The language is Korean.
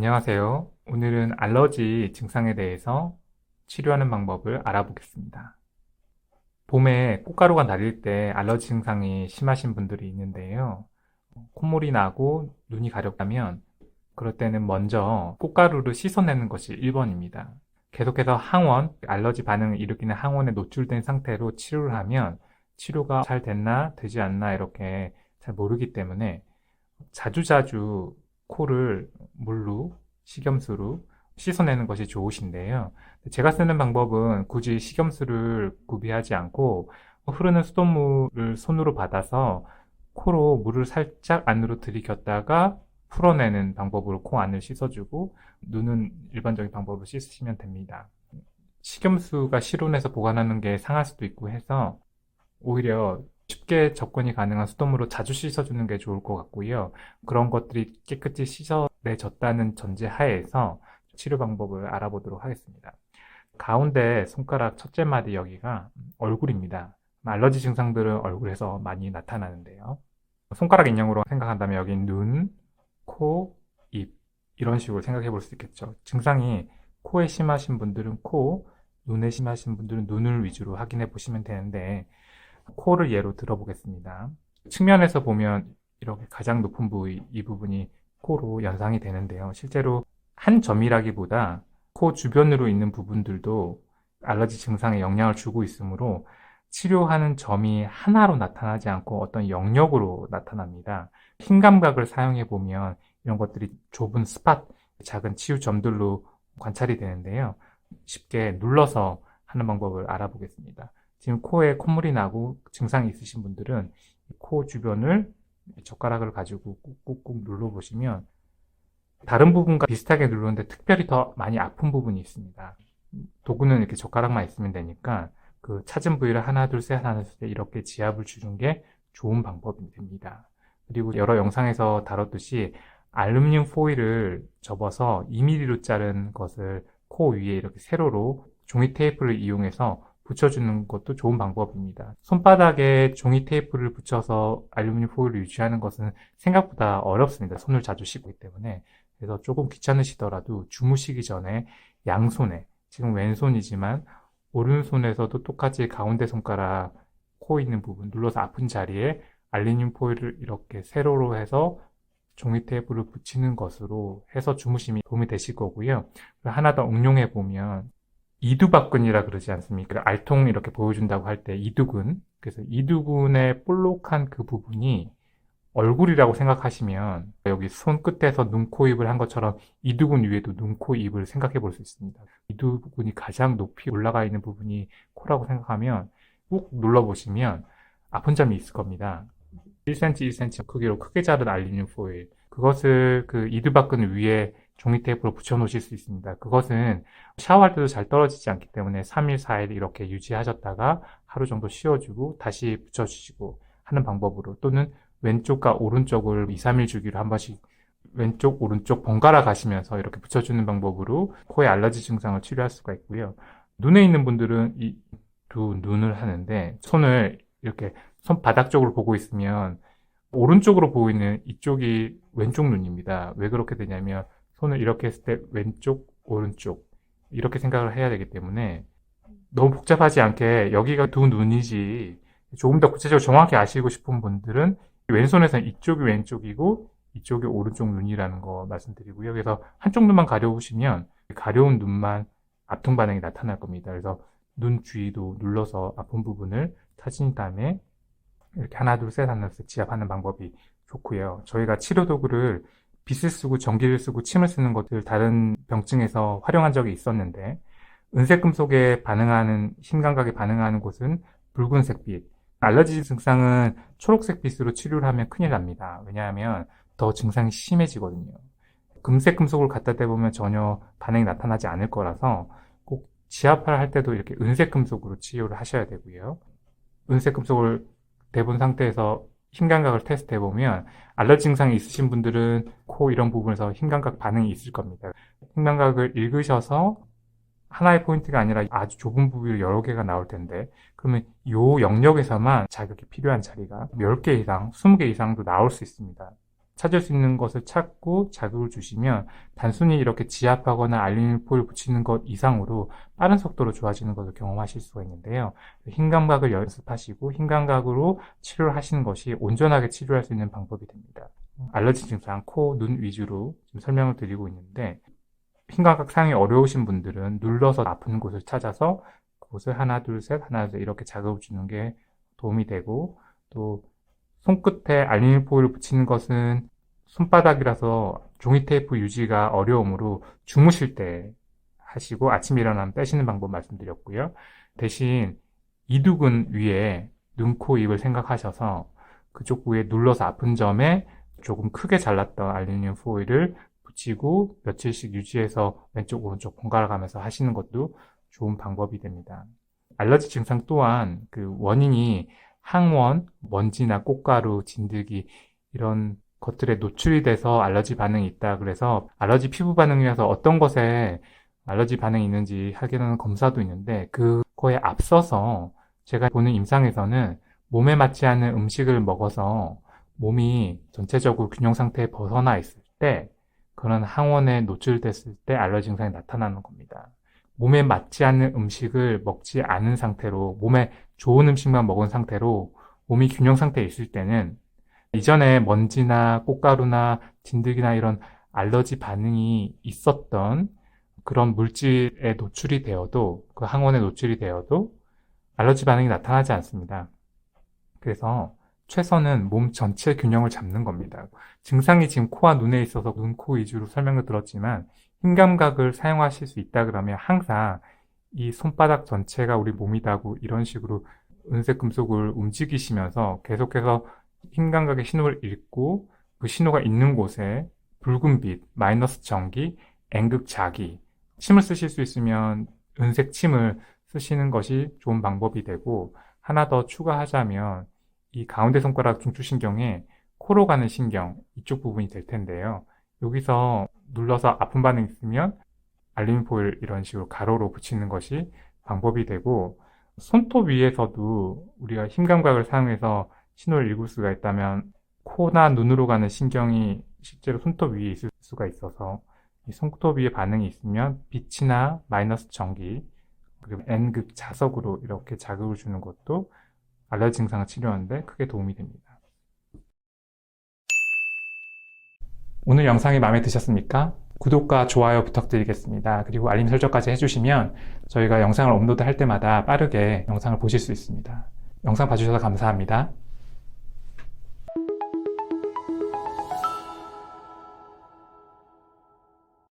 안녕하세요. 오늘은 알러지 증상에 대해서 치료하는 방법을 알아보겠습니다. 봄에 꽃가루가 날릴 때 알러지 증상이 심하신 분들이 있는데요. 콧물이 나고 눈이 가렵다면 그럴 때는 먼저 꽃가루를 씻어내는 것이 1번입니다. 계속해서 항원, 알러지 반응을 일으키는 항원에 노출된 상태로 치료를 하면 치료가 잘 됐나 되지 않나 이렇게 잘 모르기 때문에 자주자주 코를 물로, 식염수로 씻어내는 것이 좋으신데요. 제가 쓰는 방법은 굳이 식염수를 구비하지 않고 흐르는 수돗물을 손으로 받아서 코로 물을 살짝 안으로 들이켰다가 풀어내는 방법으로 코 안을 씻어주고 눈은 일반적인 방법으로 씻으시면 됩니다. 식염수가 실온에서 보관하는 게 상할 수도 있고 해서 오히려 쉽게 접근이 가능한 수돗물로 자주 씻어주는 게 좋을 것 같고요. 그런 것들이 깨끗이 씻어내졌다는 전제 하에서 치료 방법을 알아보도록 하겠습니다. 가운데 손가락 첫째 마디 여기가 얼굴입니다. 알러지 증상들은 얼굴에서 많이 나타나는데요. 손가락 인형으로 생각한다면 여기 눈, 코, 입 이런 식으로 생각해 볼 수 있겠죠. 증상이 코에 심하신 분들은 코, 눈에 심하신 분들은 눈을 위주로 확인해 보시면 되는데 코를 예로 들어보겠습니다. 측면에서 보면 이렇게 가장 높은 부위, 이 부분이 코로 연상이 되는데요. 실제로 한 점이라기보다 코 주변으로 있는 부분들도 알러지 증상에 영향을 주고 있으므로 치료하는 점이 하나로 나타나지 않고 어떤 영역으로 나타납니다. 흰 감각을 사용해 보면 이런 것들이 좁은 스팟, 작은 치유 점들로 관찰이 되는데요. 쉽게 눌러서 하는 방법을 알아보겠습니다. 지금 코에 콧물이 나고 증상이 있으신 분들은 코 주변을 젓가락을 가지고 꾹꾹꾹 눌러보시면 다른 부분과 비슷하게 누르는데 특별히 더 많이 아픈 부분이 있습니다. 도구는 이렇게 젓가락만 있으면 되니까 그 찾은 부위를 하나, 둘, 셋 하나, 둘, 셋 이렇게 지압을 주는 게 좋은 방법이 됩니다. 그리고 여러 영상에서 다뤘듯이 알루미늄 포일을 접어서 2mm로 자른 것을 코 위에 이렇게 세로로 종이 테이프를 이용해서 붙여주는 것도 좋은 방법입니다. 손바닥에 종이 테이프를 붙여서 알루미늄 포일을 유지하는 것은 생각보다 어렵습니다. 손을 자주 씻기 때문에. 그래서 조금 귀찮으시더라도 주무시기 전에 양손에, 지금 왼손이지만 오른손에서도 똑같이 가운데 손가락 코 있는 부분 눌러서 아픈 자리에 알루미늄 포일을 이렇게 세로로 해서 종이 테이프를 붙이는 것으로 해서 주무심이 도움이 되실 거고요. 하나 더 응용해 보면 이두박근이라 그러지 않습니까? 알통 이렇게 보여준다고 할 때 이두근. 그래서 이두근의 볼록한 그 부분이 얼굴이라고 생각하시면 여기 손 끝에서 눈, 코, 입을 한 것처럼 이두근 위에도 눈, 코, 입을 생각해 볼 수 있습니다. 이두근이 가장 높이 올라가 있는 부분이 코라고 생각하면 꾹 눌러보시면 아픈 점이 있을 겁니다. 1cm, 1cm 크기로 크게 자른 알루미늄 포일. 그것을 그 이두박근 위에 종이 테이프로 붙여 놓으실 수 있습니다. 그것은 샤워할 때도 잘 떨어지지 않기 때문에 3일, 4일 이렇게 유지하셨다가 하루 정도 쉬어주고 다시 붙여주시고 하는 방법으로 또는 왼쪽과 오른쪽을 2, 3일 주기로 한 번씩 왼쪽, 오른쪽 번갈아 가시면서 이렇게 붙여주는 방법으로 코의 알러지 증상을 치료할 수가 있고요. 눈에 있는 분들은 이 두 눈을 하는데 손을 이렇게 손바닥 쪽으로 보고 있으면 오른쪽으로 보이는 이쪽이 왼쪽 눈입니다. 왜 그렇게 되냐면 손을 이렇게 했을 때 왼쪽, 오른쪽 이렇게 생각을 해야 되기 때문에 너무 복잡하지 않게 여기가 두 눈이지 조금 더 구체적으로 정확히 아시고 싶은 분들은 왼손에서는 이쪽이 왼쪽이고 이쪽이 오른쪽 눈이라는 거 말씀드리고요. 그래서 한쪽 눈만 가려우시면 가려운 눈만 아통 반응이 나타날 겁니다. 그래서 눈 주위도 눌러서 아픈 부분을 찾은 다음에 이렇게 하나 둘 셋 하나 둘 지압하는 방법이 좋고요. 저희가 치료 도구를 빛을 쓰고 전기를 쓰고 침을 쓰는 것들 다른 병증에서 활용한 적이 있었는데 은색 금속에 반응하는 흰감각에 반응하는 곳은 붉은색 빛 알러지 증상은 초록색 빛으로 치료를 하면 큰일 납니다. 왜냐하면 더 증상이 심해지거든요. 금색 금속을 갖다 대보면 전혀 반응이 나타나지 않을 거라서 꼭 지압을 할 때도 이렇게 은색 금속으로 치료를 하셔야 되고요. 은색 금속을 대본 상태에서 흰감각을 테스트 해 보면 알러지 증상이 있으신 분들은 코 이런 부분에서 흰감각 반응이 있을 겁니다. 흰감각을 읽으셔서 하나의 포인트가 아니라 아주 좁은 부위로 여러 개가 나올 텐데 그러면 이 영역에서만 자극이 필요한 자리가 10개 이상, 20개 이상도 나올 수 있습니다. 찾을 수 있는 것을 찾고 자극을 주시면 단순히 이렇게 지압하거나 알루미늄포를 붙이는 것 이상으로 빠른 속도로 좋아지는 것을 경험하실 수가 있는데요. 흰 감각을 연습하시고 흰 감각으로 치료를 하시는 것이 온전하게 치료할 수 있는 방법이 됩니다. 알러지 증상, 코, 눈 위주로 설명을 드리고 있는데 흰 감각 사용이 어려우신 분들은 눌러서 아픈 곳을 찾아서 그곳을 하나, 둘, 셋, 하나, 둘 이렇게 자극을 주는 게 도움이 되고 또 손끝에 알루미늄 포일을 붙이는 것은 손바닥이라서 종이 테이프 유지가 어려우므로 주무실 때 하시고 아침에 일어나면 빼시는 방법 말씀드렸고요. 대신 이두근 위에 눈, 코, 입을 생각하셔서 그쪽 부위에 눌러서 아픈 점에 조금 크게 잘랐던 알루미늄 포일을 붙이고 며칠씩 유지해서 왼쪽, 오른쪽 번갈아 가면서 하시는 것도 좋은 방법이 됩니다. 알러지 증상 또한 그 원인이 항원, 먼지나 꽃가루, 진드기 이런 것들에 노출이 돼서 알러지 반응이 있다. 그래서 알러지 피부 반응이어서 어떤 것에 알러지 반응이 있는지 확인하는 검사도 있는데 그거에 앞서서 제가 보는 임상에서는 몸에 맞지 않는 음식을 먹어서 몸이 전체적으로 균형 상태에 벗어나 있을 때 그런 항원에 노출됐을 때 알러지 증상이 나타나는 겁니다. 몸에 맞지 않는 음식을 먹지 않은 상태로 몸에 좋은 음식만 먹은 상태로 몸이 균형 상태에 있을 때는 이전에 먼지나 꽃가루나 진드기나 이런 알러지 반응이 있었던 그런 물질에 노출이 되어도 그 항원에 노출이 되어도 알러지 반응이 나타나지 않습니다. 그래서 최선은 몸 전체 균형을 잡는 겁니다. 증상이 지금 코와 눈에 있어서 눈, 코 위주로 설명을 들었지만 흰 감각을 사용하실 수 있다 그러면 항상 이 손바닥 전체가 우리 몸이다고 이런 식으로 은색 금속을 움직이시면서 계속해서 흰 감각의 신호를 읽고 그 신호가 있는 곳에 붉은 빛, 마이너스 전기, N극 자기, 침을 쓰실 수 있으면 은색 침을 쓰시는 것이 좋은 방법이 되고 하나 더 추가하자면 이 가운데 손가락 중추신경에 코로 가는 신경 이쪽 부분이 될 텐데요. 여기서 눌러서 아픈 반응 있으면 알루미늄 포일 이런 식으로 가로로 붙이는 것이 방법이 되고 손톱 위에서도 우리가 힘 감각을 사용해서 신호를 읽을 수가 있다면 코나 눈으로 가는 신경이 실제로 손톱 위에 있을 수가 있어서 이 손톱 위에 반응이 있으면 빛이나 마이너스 전기 그리고 N극 자석으로 이렇게 자극을 주는 것도 알러지 증상을 치료하는데 크게 도움이 됩니다. 오늘 영상이 마음에 드셨습니까? 구독과 좋아요 부탁드리겠습니다. 그리고 알림 설정까지 해주시면 저희가 영상을 업로드 할 때마다 빠르게 영상을 보실 수 있습니다. 영상 봐주셔서 감사합니다.